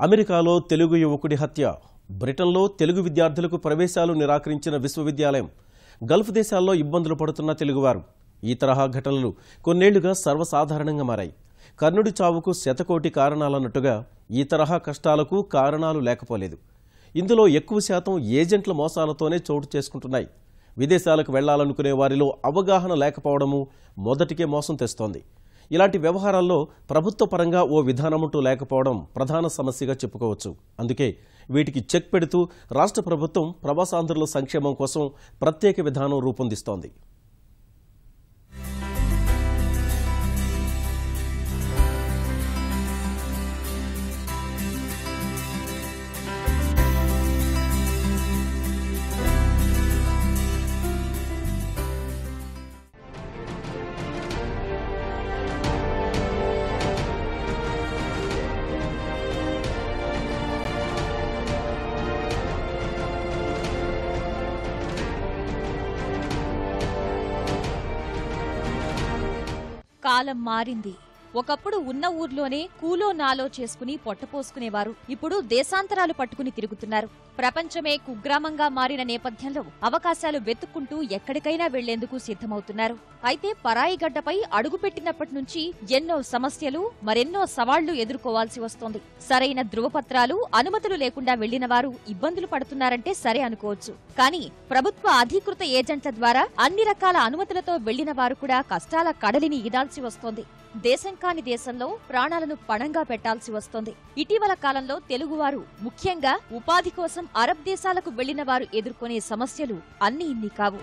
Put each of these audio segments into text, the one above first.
అమెరికాలో తెలుగు యువకుడి హత్య బ్రిటన్లో తెలుగు విద్యార్థులకు ప్రవేశాలు నిరాకరించిన విశ్వవిద్యాలయం గల్ఫ్ దేశాల్లో ఇబ్బందులు పడుతున్న తెలుగువారు. ఈ తరహా ఘటనలు కొన్నేళ్ళుగా సర్వసాధారణంగా మారాయి. కర్ణుడి చావుకు శతకోటి కారణాలన్నట్టుగా ఈ తరహా కష్టాలకు కారణాలు లేకపోలేదు. ఇందులో ఎక్కువ శాతం ఏజెంట్ల మోసాలతోనే చోటు చేసుకుంటున్నాయి. విదేశాలకు వెళ్ళాలనుకునే వారిలో అవగాహన లేకపోవడము మొదటికే మోసం తెస్తోంది. ఇలాంటి వ్యవహారాల్లో ప్రభుత్వ పరంగా ఓ విధానమంటూ లేకపోవడం ప్రధాన సమస్యగా చెప్పుకోవచ్చు. అందుకే వీటికి చెక్ పెడుతూ రాష్ట్ర ప్రభుత్వం ప్రవాసాంధ్రుల సంక్షేమం కోసం ప్రత్యేక విధానం రూపొందిస్తోంది. కాలం మారింది. ఒకప్పుడు ఉన్న ఊర్లోనే కూలో నాలో చేసుకుని పొట్టపోసుకునేవారు ఇప్పుడు దేశాంతరాలు పట్టుకుని తిరుగుతున్నారు. ప్రపంచమే కుగ్రామంగా మారిన నేపథ్యంలో అవకాశాలు వెతుక్కుంటూ ఎక్కడికైనా వెళ్ళేందుకు సిద్ధమవుతున్నారు. అయితే పరాయిగడ్డపై అడుగుపెట్టినప్పటి నుంచి ఎన్నో సమస్యలు మరెన్నో సవాళ్ళు ఎదుర్కోవాల్సి వస్తోంది. సరైన ధృవపత్రాలు అనుమతులు లేకుండా వెళ్ళిన వారు ఇబ్బందులు పడుతున్నారంటే సరే అనుకోవచ్చు. కానీ ప్రభుత్వ అధీకృత ఏజెంట్ల ద్వారా అన్ని రకాల అనుమతులతో వెళ్ళిన వారు కూడా కష్టాల కడలిని ఇదాల్సి వస్తోంది. దేశం కాని దేశంలో ప్రాణాలను పణంగా పెట్టాల్సి వస్తోంది. ఇటీవల కాలంలో తెలుగువారు ముఖ్యంగా ఉపాధి కోసం అరబ్ దేశాలకు వెళ్ళిన వారు ఎదుర్కొనే సమస్యలు అన్ని ఇన్ని కావు.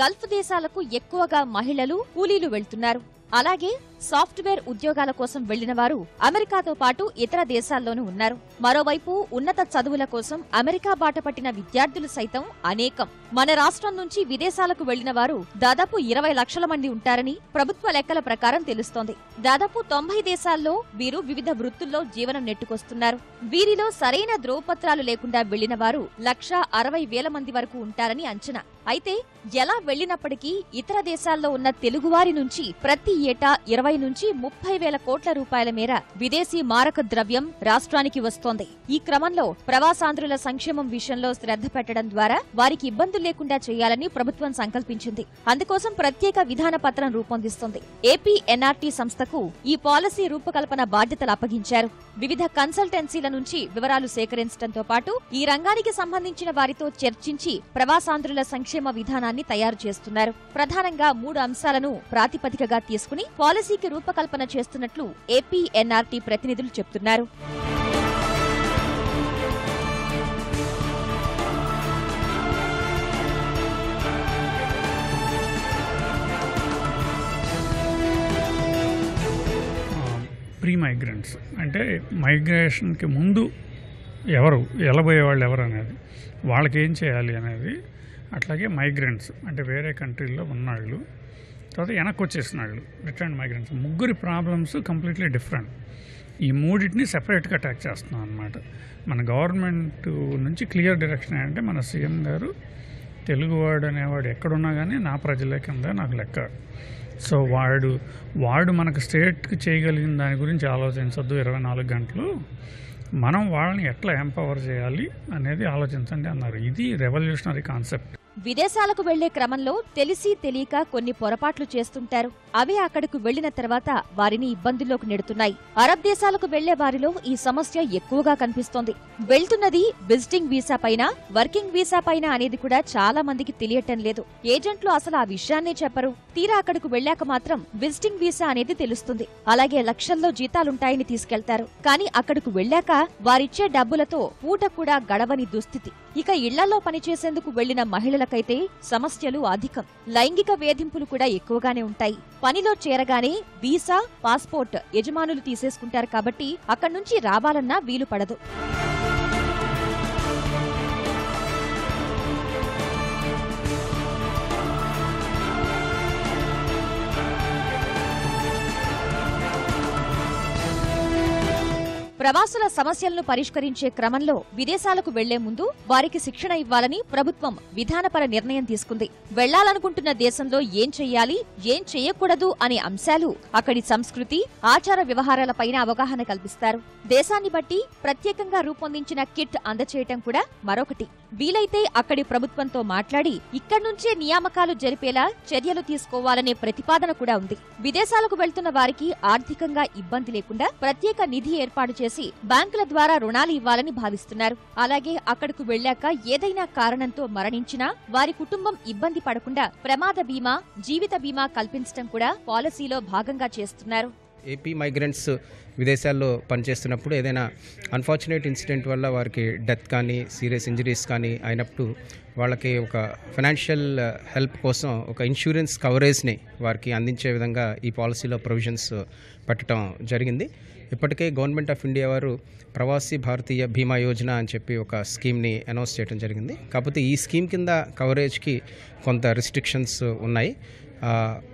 గల్ఫ్ దేశాలకు ఎక్కువగా మహిళలు కూలీలు వెళ్తున్నారు. అలాగే సాఫ్ట్వేర్ ఉద్యోగాల కోసం వెళ్ళిన వారు అమెరికాతో పాటు ఇతర దేశాల్లోనూ ఉన్నారు. మరోవైపు ఉన్నత చదువుల కోసం అమెరికా బాట పట్టిన విద్యార్థులు సైతం అనేకం. మన రాష్ట్రం నుంచి విదేశాలకు వెళ్ళిన వారు దాదాపు ఇరవై లక్షల మంది ఉంటారని ప్రభుత్వ లెక్కల ప్రకారం తెలుస్తోంది. దాదాపు తొంభై దేశాల్లో వీరు వివిధ వృత్తుల్లో జీవనం నెట్టుకొస్తున్నారు. వీరిలో సరైన ధ్రువపత్రాలు లేకుండా వెళ్ళిన వారు లక్ష అరవై వేల మంది వరకు ఉంటారని అంచనా. అయితే ఎలా వెళ్ళినప్పటికీ ఇతర దేశాల్లో ఉన్న తెలుగువారి నుంచి ప్రతి ఏటా ఇరవై నుంచి ముప్పై వేల కోట్ల రూపాయల మేర విదేశీ మారక ద్రవ్యం రాష్ట్రానికి వస్తోంది. ఈ క్రమంలో ప్రవాసాంధ్రుల సంక్షేమం విషయంలో శ్రద్ధ పెట్టడం ద్వారా వారికి ఇబ్బందులు లేకుండా చేయాలని ప్రభుత్వం సంకల్పించింది. అందుకోసం ప్రత్యేక విధాన పత్రం రూపొందిస్తోంది. ఏపీ ఎన్ఆర్టీ సంస్థకు ఈ పాలసీ రూపకల్పన బాధ్యతలు అప్పగించారు. వివిధ కన్సల్టెన్సీల నుంచి వివరాలు సేకరించడంతో పాటు ఈ రంగానికి సంబంధించిన వారితో చర్చించి ప్రవాసాంధ్రుల సంక్షేమ విధానాన్ని తయారు చేస్తున్నారు. ప్రధానంగా మూడు అంశాలను ప్రాతిపదికగా తీసుకుని పాలసీ పాలసీకి రూపకల్పన చేస్తున్నట్లు ఏపీ ఎన్ఆర్టీ ప్రతినిధులు చెబుతున్నారు ప్రీ మైగ్రెంట్స్ అంటే మైగ్రేషన్కి ముందు ఎవరు ఎలబోయే వాళ్ళు ఎవరు అనేది వాళ్ళకి ఏం చేయాలి అనేది అట్లాగే మైగ్రెంట్స్ అంటే వేరే కంట్రీల్లో ఉన్నాళ్ళు తర్వాత వెనక్కి వచ్చేసిన వాళ్ళు రిటర్న్ మైగ్రెంట్స్ ముగ్గురి ప్రాబ్లమ్స్ కంప్లీట్లీ డిఫరెంట్ ఈ మూడింటిని సెపరేట్గా అటాక్ చేస్తున్నాం అనమాట మన గవర్నమెంట్ నుంచి క్లియర్ డైరెక్షన్ ఏంటంటే మన సీఎం గారు తెలుగువాడు అనేవాడు ఎక్కడున్నా కానీ నా ప్రజలే కింద నాకు లెక్క. సో వాడు వాడు మనకు స్టేట్కి చేయగలిగిన దాని గురించి ఆలోచించొద్దు. ఇరవై నాలుగు గంటలు మనం వాళ్ళని ఎట్లా ఎంపవర్ చేయాలి అనేది ఆలోచించండి అన్నారు. ఇది రెవల్యూషనరీ కాన్సెప్ట్ విదేశాలకు వెళ్ళే క్రమంలో తెలిసి తెలియక కొన్ని పొరపాట్లు చేస్తుంటారు. అవి అక్కడకు వెళ్ళిన తర్వాత వారిని ఇబ్బందుల్లోకి నెడుతున్నాయి. అరబ్ దేశాలకు వెళ్ళే వారిలో ఈ సమస్య ఎక్కువగా కనిపిస్తోంది. వెళ్తున్నది విజిటింగ్ వీసా పైన వర్కింగ్ వీసా పైన అనేది కూడా చాలా మందికి తెలియటం లేదు. ఏజెంట్లు అసలు ఆ విషయాన్నే చెప్పరు. తీరా అక్కడకు వెళ్ళాక మాత్రం విజిటింగ్ వీసా అనేది తెలుస్తుంది. అలాగే లక్షల్లో జీతాలుంటాయని తీసుకెళ్తారు. కానీ అక్కడకు వెళ్ళాక వారిచ్చే డబ్బులతో పూట కూడా గడవని దుస్థితి. ఇక ఇళ్ళలో పనిచేసేందుకు వెళ్ళిన మహిళలకైతే సమస్యలు అధికం. లైంగిక వేధింపులు కూడా ఎక్కువగానే ఉంటాయి. పనిలో చేరగానే వీసా పాస్పోర్ట్ యజమానులు తీసేసుకుంటారు కాబట్టి అక్కడి నుంచి రావాలన్నా వీలు పడదు. ప్రవాసుల సమస్యలను పరిష్కరించే క్రమంలో విదేశాలకు వెళ్ళే ముందు వారికి శిక్షణ ఇవ్వాలని ప్రభుత్వం విధానపర నిర్ణయం తీసుకుంది. వెళ్ళాలనుకుంటున్న దేశంలో ఏం చెయ్యాలి ఏం చెయ్యకూడదు అనే అంశాలు అక్కడి సంస్కృతి ఆచార వ్యవహారాలపైన అవగాహన కల్పిస్తారు. దేశాన్ని బట్టి ప్రత్యేకంగా రూపొందించిన కిట్ అందచేయటం కూడా మరొకటి. వీలైతే అక్కడి ప్రభుత్వంతో మాట్లాడి ఇక్కడి నుంచే నియామకాలు జరిపేలా చర్యలు తీసుకోవాలనే ప్రతిపాదన కూడా ఉంది. విదేశాలకు వెళ్తున్న వారికి ఆర్థికంగా ఇబ్బంది లేకుండా ప్రత్యేక నిధి ఏర్పాటు చేసి బ్యాంకుల ద్వారా రుణాలు ఇవ్వాలని భావిస్తున్నారు. అలాగే అక్కడకు వెళ్ళాక ఏదైనా కారణంతో మరణించినా వారి కుటుంబం ఇబ్బంది పడకుండా ప్రమాద బీమా జీవిత బీమా కల్పించడం కూడా పాలసీలో భాగంగా చేస్తున్నారు. ఏపీ మైగ్రెంట్స్ విదేశాల్లో పనిచేస్తున్నప్పుడు ఏదైనా అన్ఫార్చునేట్ ఇన్సిడెంట్ వల్ల వారికి డెత్ కానీ సీరియస్ ఇంజరీస్ కానీ అయినప్పుడు వాళ్ళకి ఒక ఫైనాన్షియల్ హెల్ప్ uh, కోసం ఒక ఇన్సూరెన్స్ కవరేజ్ని వారికి అందించే విధంగా ఈ పాలసీలో ప్రొవిజన్స్ పెట్టడం జరిగింది. ఇప్పటికే గవర్నమెంట్ ఆఫ్ ఇండియా వారు ప్రవాసీ భారతీయ బీమా యోజన అని చెప్పి ఒక స్కీమ్ని అనౌన్స్ చేయడం జరిగింది. కాకపోతే ఈ స్కీమ్ కింద కవరేజ్కి కొంత రిస్ట్రిక్షన్స్ ఉన్నాయి.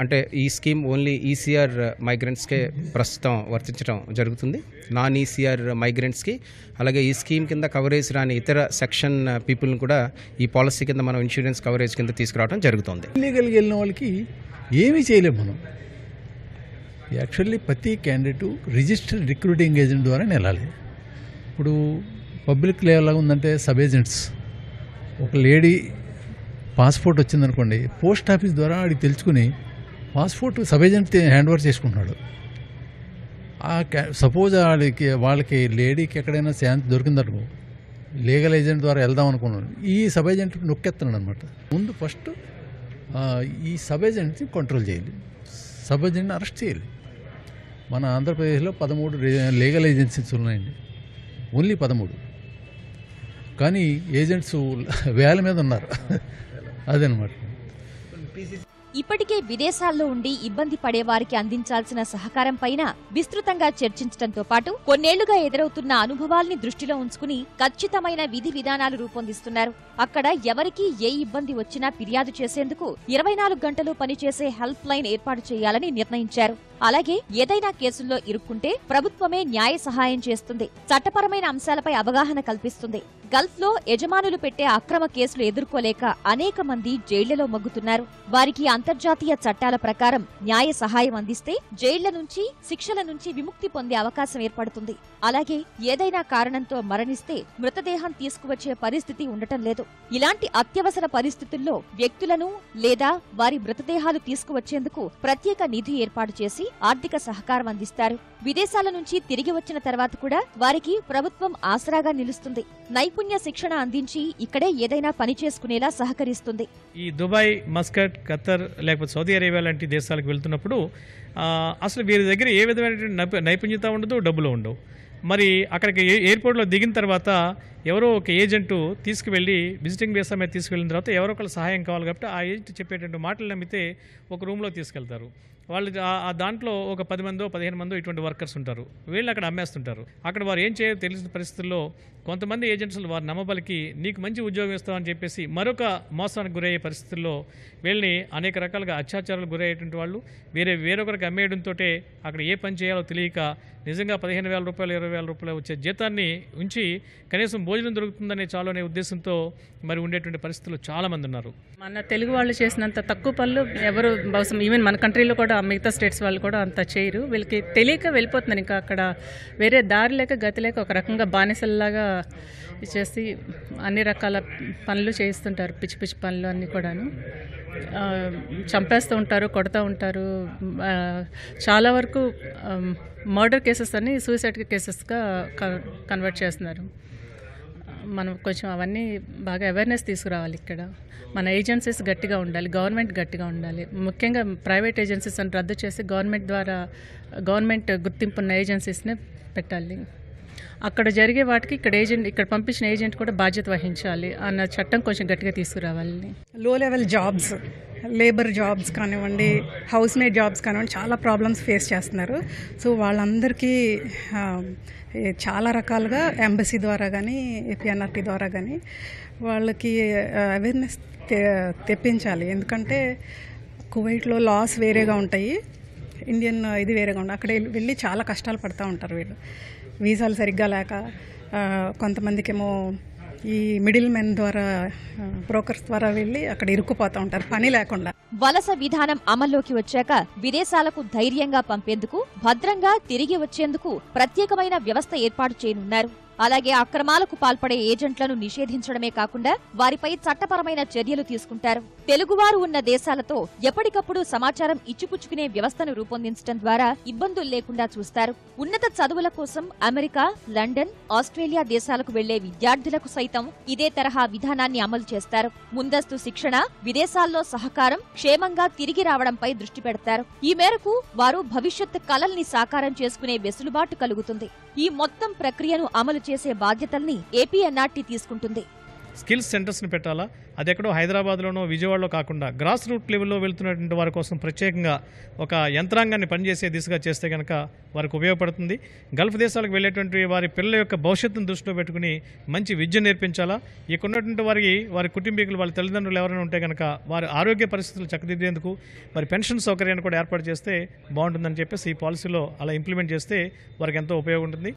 అంటే ఈ స్కీమ్ ఓన్లీ ఈసీఆర్ మైగ్రెంట్స్కే ప్రస్తుతం వర్తించడం జరుగుతుంది. నాన్ ఈసీఆర్ మైగ్రెంట్స్కి అలాగే ఈ స్కీమ్ కింద కవరేజ్ రాని ఇతర సెక్షన్ పీపుల్ని కూడా ఈ పాలసీ కింద మనం ఇన్సూరెన్స్ కవరేజ్ కింద తీసుకురావడం జరుగుతుంది. ఇల్లీగల్గా వెళ్ళిన వాళ్ళకి ఏమీ చేయలేము మనం. యాక్చువల్లీ ప్రతి క్యాండిడేట్ రిజిస్టర్డ్ రిక్రూటింగ్ ఏజెంట్ ద్వారా వెళ్ళాలి. ఇప్పుడు పబ్లిక్ లెవెల్ ఉందంటే సబ్ ఏజెంట్స్. ఒక లేడీ పాస్పోర్ట్ వచ్చిందనుకోండి పోస్ట్ ఆఫీస్ ద్వారా ఆడికి తెలుసుకుని passport sub agent hand over చేసుకుంటున్నాడు. ఆ సపోజ్ వాళ్ళకి వాళ్ళకి లేడీకి ఎక్కడైనా శాంతి దొరికిందనుకో లీగల్ ఏజెంట్ ద్వారా వెళ్దాం అనుకున్నాను ఈ సబ్ ఏజెంట్ నొక్కేస్తున్నాడు అనమాట ముందు ఫస్ట్ ఈ సబ్ ఏజెంట్ని కంట్రోల్ చేయాలి. సబ్ ఏజెంట్ని అరెస్ట్ చేయాలి. మన ఆంధ్రప్రదేశ్లో పదమూడు లీగల్ ఏజెన్సీస్ ఉన్నాయండి. ఓన్లీ పదమూడు. కానీ ఏజెంట్స్ వేల మీద ఉన్నారు. అదనమాట. ఇప్పటికే విదేశాల్లో ఉండి ఇబ్బంది పడే వారికి అందించాల్సిన సహకారం పైన విస్తృతంగా చర్చించడంతో పాటు కొన్నేళ్ళుగా ఎదురవుతున్న అనుభవాల్ని దృష్టిలో ఉంచుకుని ఖచ్చితమైన విధి విధానాలు రూపొందిస్తున్నారు. అక్కడ ఎవరికి ఏ ఇబ్బంది వచ్చినా ఫిర్యాదు చేసేందుకు ఇరవై నాలుగు గంటలు పనిచేసే హెల్ప్ లైన్ ఏర్పాటు చేయాలని నిర్ణయించారు. అలాగే ఏదైనా కేసుల్లో ఇరుక్కుంటే ప్రభుత్వమే న్యాయ సహాయం చేస్తుంది. చట్టపరమైన అంశాలపై అవగాహన కల్పిస్తుంది. గల్ఫ్లో యజమానులు పెట్టే అక్రమ కేసులు ఎదుర్కోలేక అనేక మంది జైళ్ళలో మగ్గుతున్నారు. వారికి అంతర్జాతీయ చట్టాల ప్రకారం న్యాయ సహాయం అందిస్తే జైళ్ళ నుంచి శిక్షల నుంచి విముక్తి పొందే అవకాశం ఏర్పడుతుంది. అలాగే ఏదైనా కారణంతో మరణిస్తే మృతదేహం తీసుకువచ్చే పరిస్థితి ఉండటం లేదు. ఇలాంటి అత్యవసర పరిస్థితుల్లో వ్యక్తులను లేదా వారి మృతదేహాలు తీసుకువచ్చేందుకు ప్రత్యేక నిధి ఏర్పాటు చేసి ఆర్థిక సహకారం అందిస్తారు. విదేశాల నుంచి తిరిగి వచ్చిన తర్వాత కూడా వారికి ప్రభుత్వం ఆసరాగా నిలుస్తుంది. నైపుణ్య శిక్షణ అందించి ఇక్కడే ఏదైనా పని చేసుకునేలా సహకరిస్తుంది. ఈ దుబాయ్ మస్కట్ ఖత్తర్ లేకపోతే సౌదీ అరేబియా లాంటి దేశాలకు వెళ్తున్నప్పుడు అసలు వీరి దగ్గర ఏ విధమైన నైపు- నైపుణ్యత ఉండదు డబ్బులు ఉండవు. మరి అక్కడికి ఎయిర్పోర్ట్లో దిగిన తర్వాత ఎవరో ఒక ఏజెంటు తీసుకువెళ్ళి విజిటింగ్ వీసా మీద తీసుకెళ్ళిన తర్వాత ఎవరో ఒకరు సహాయం కావాలి కాబట్టి ఆ ఏజెంట్ చెప్పేటువంటి మాటలు నమ్మితే ఒక రూమ్లో తీసుకెళ్తారు. వాళ్ళు ఆ- దాంట్లో ఒక పది మందో పదిహేను మందో ఇటువంటి వర్కర్స్ ఉంటారు. వీళ్ళు అక్కడ అమ్మేస్తుంటారు. అక్కడ వారు ఏం చేయాలో తెలిసిన పరిస్థితుల్లో కొంతమంది ఏజెంట్స్ వారు నమ్మబలికి నీకు మంచి ఉద్యోగం ఇస్తామని చెప్పేసి మరొక మోసానికి గురయ్యే పరిస్థితుల్లో వీళ్ళని అనేక రకాలుగా అత్యాచారాలు గురయ్యేటువంటి వాళ్ళు వేరే వేరొకరికి అమ్మేయడంతో అక్కడ ఏ పని చేయాలో తెలియక నిజంగా పదిహేను వేల రూపాయలు ఇరవై వేల రూపాయలు వచ్చే జీతాన్ని ఉంచి కనీసం భోజనం దొరుకుతుందనే చాలు అనే ఉద్దేశంతో మరి ఉండేటువంటి పరిస్థితులు చాలామంది ఉన్నారు. మన తెలుగు వాళ్ళు చేసినంత తక్కువ పనులు ఎవరు బహుశా ఈవెన్ మన కంట్రీలో కూడా మిగతా స్టేట్స్ వాళ్ళు కూడా అంత చేయరు. వీళ్ళకి తెలియక వెళ్ళిపోతున్నారు. ఇంకా అక్కడ వేరే దారి లేక గతి లేక ఒక రకంగా బానిసల్లాగా చేసి అన్ని రకాల పనులు చేస్తుంటారు. పిచ్చి పిచ్చి పనులు అన్నీ కూడాను. చంపేస్తూ ఉంటారు కొడుతూ ఉంటారు. చాలా వరకు మర్డర్ కేసెస్ అన్ని సూసైడ్ కేసెస్గా కన్వర్ట్ చేస్తున్నారు. మనం కొంచెం అవన్నీ బాగా అవేర్నెస్ తీసుకురావాలి ఇక్కడ. మన ఏజెన్సీస్ గట్టిగా ఉండాలి గవర్నమెంట్ గట్టిగా ఉండాలి. ముఖ్యంగా ప్రైవేట్ ఏజెన్సీస్ అని రద్దు చేసి గవర్నమెంట్ ద్వారా గవర్నమెంట్ గుర్తింపు ఉన్న ఏజెన్సీస్నే పెట్టాలి. అక్కడ జరిగే వాటికి ఇక్కడ ఏజెంట్ ఇక్కడ పంపించిన ఏజెంట్ కూడా బాధ్యత వహించాలి అన్న చట్టం కొంచెం గట్టిగా తీసుకురావాలి. Low level jobs labour jobs కానివ్వండి హౌస్ మేడ్ జాబ్స్ కానివ్వండి చాలా ప్రాబ్లమ్స్ ఫేస్ చేస్తున్నారు. సో వాళ్ళందరికీ చాలా రకాలుగా ఎంబసీ ద్వారా కానీ ఏపీఎన్ఆర్టీ ద్వారా కానీ వాళ్ళకి అవేర్నెస్ తెప్పించాలి. ఎందుకంటే కువైట్లో లాస్ వేరేగా ఉంటాయి. ఇండియన్ ఇది వేరేగా ఉంటాయి అక్కడ వెళ్ళి చాలా కష్టాలు పడుతూ ఉంటారు వీళ్ళు. వీసాలు సరిగ్గా లేక కొంతమందికేమో ఈ మిడిల్ మెన్ ద్వారా బ్రోకర్స్ ద్వారా వెళ్ళి అక్కడ ఇరుక్కుపోతూ ఉంటారు. పని లేకుండా. వలస విధానం అమల్లోకి వచ్చాక విదేశాలకు ధైర్యంగా పంపేందుకు భద్రంగా తిరిగి వచ్చేందుకు ప్రత్యేకమైన వ్యవస్థ ఏర్పాటు చేయనున్నారు. అలాగే అక్రమాలకు పాల్పడే ఏజెంట్లను నిషేధించడమే కాకుండా వారిపై చట్టపరమైన చర్యలు తీసుకుంటారు. తెలుగువారు ఉన్న దేశాలతో ఎప్పటికప్పుడు సమాచారం ఇచ్చిపుచ్చుకునే వ్యవస్థను రూపొందించడం ద్వారా ఇబ్బందులు లేకుండా చూస్తారు. ఉన్నత చదువుల కోసం అమెరికా లండన్ ఆస్ట్రేలియా దేశాలకు వెళ్ళే విద్యార్థులకు సైతం ఇదే తరహా విధానాన్ని అమలు చేస్తారు. ముందస్తు శిక్షణ విదేశాల్లో సహకారం క్షేమంగా తిరిగి రావడంపై దృష్టి పెడతారు. ఈ మేరకు వారు భవిష్యత్ కలల్ని సాకారం చేసుకునే వెసులుబాటు కలుగుతుంది. ఈ మొత్తం ప్రక్రియను అమలు చేసే బాధ్యతల్ని ఏపీఎన్ఆర్టీ తీసుకుంటుంది. స్కిల్స్ సెంటర్స్ని పెట్టాలా? అది ఎక్కడో హైదరాబాద్లోనో విజయవాడలో కాకుండా గ్రాస్ రూట్ లెవెల్లో వెళ్తున్నటువంటి వారి కోసం ప్రత్యేకంగా ఒక యంత్రాంగాన్ని పనిచేసే దిశగా చేస్తే కనుక వారికి ఉపయోగపడుతుంది. గల్ఫ్ దేశాలకు వెళ్ళేటువంటి వారి పిల్లల యొక్క భవిష్యత్తును దృష్టిలో పెట్టుకుని మంచి విద్య నేర్పించాలా? ఇక్కడున్నటువంటి వారికి వారి కుటుంబీకులు వాళ్ళ తల్లిదండ్రులు ఎవరైనా ఉంటే కనుక వారి ఆరోగ్య పరిస్థితులు చక్కదిద్దేందుకు వారి పెన్షన్ సౌకర్యాన్ని కూడా ఏర్పాటు చేస్తే బాగుంటుందని చెప్పేసి ఈ పాలసీలో అలా ఇంప్లిమెంట్ చేస్తే వారికి ఎంతో ఉపయోగం ఉంటుంది.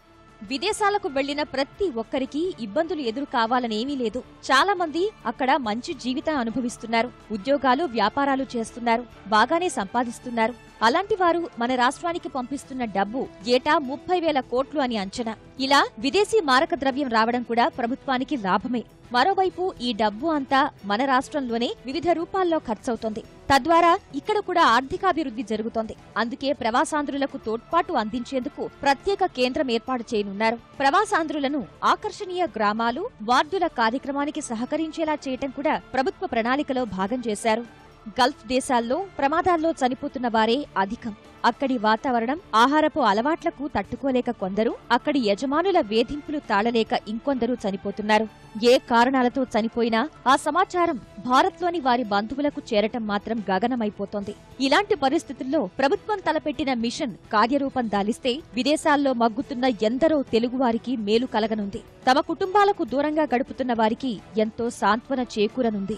విదేశాలకు వెళ్ళిన ప్రతి ఒక్కరికి ఇబ్బందులు ఎదురు కావాలనేమీ లేదు. చాలా మంది అక్కడ మంచి జీవితం అనుభవిస్తున్నారు. ఉద్యోగాలు వ్యాపారాలు చేస్తున్నారు. బాగానే సంపాదిస్తున్నారు. అలాంటి వారు మన రాష్ట్రానికి పంపిస్తున్న డబ్బు ఏటా ముప్పై వేల కోట్లు అని అంచనా. ఇలా విదేశీ మారక ద్రవ్యం రావడం కూడా ప్రభుత్వానికి లాభమే. మరోవైపు ఈ డబ్బు అంతా మన రాష్ట్రంలోనే వివిధ రూపాల్లో ఖర్చవుతోంది. తద్వారా ఇక్కడ కూడా ఆర్థికాభివృద్ధి జరుగుతోంది. అందుకే ప్రవాసాంధ్రులకు తోడ్పాటు అందించేందుకు ప్రత్యేక కేంద్రం ఏర్పాటు చేయనున్నారు. ప్రవాసాంధ్రులను ఆకర్షణీయ గ్రామాలు వార్డుల కార్యక్రమానికి సహకరించేలా చేయటం కూడా ప్రభుత్వ ప్రణాళికలో భాగం చేశారు. గల్ఫ్ దేశాల్లో ప్రమాదాల్లో చనిపోతున్న వారే అధికం. అక్కడి వాతావరణం ఆహారపు అలవాట్లకు తట్టుకోలేక కొందరు అక్కడి యజమానుల వేధింపులు తాళలేక ఇంకొందరు చనిపోతున్నారు. ఏ కారణాలతో చనిపోయినా ఆ సమాచారం భారత్లోని వారి బంధువులకు చేరటం మాత్రం గగనమైపోతోంది. ఇలాంటి పరిస్థితుల్లో ప్రభుత్వం తలపెట్టిన మిషన్ కార్యరూపం దాలిస్తే విదేశాల్లో మగ్గుతున్న ఎందరో తెలుగువారికి మేలు కలగనుంది. తమ కుటుంబాలకు దూరంగా గడుపుతున్న వారికి ఎంతో సాంత్వన చేకూరనుంది.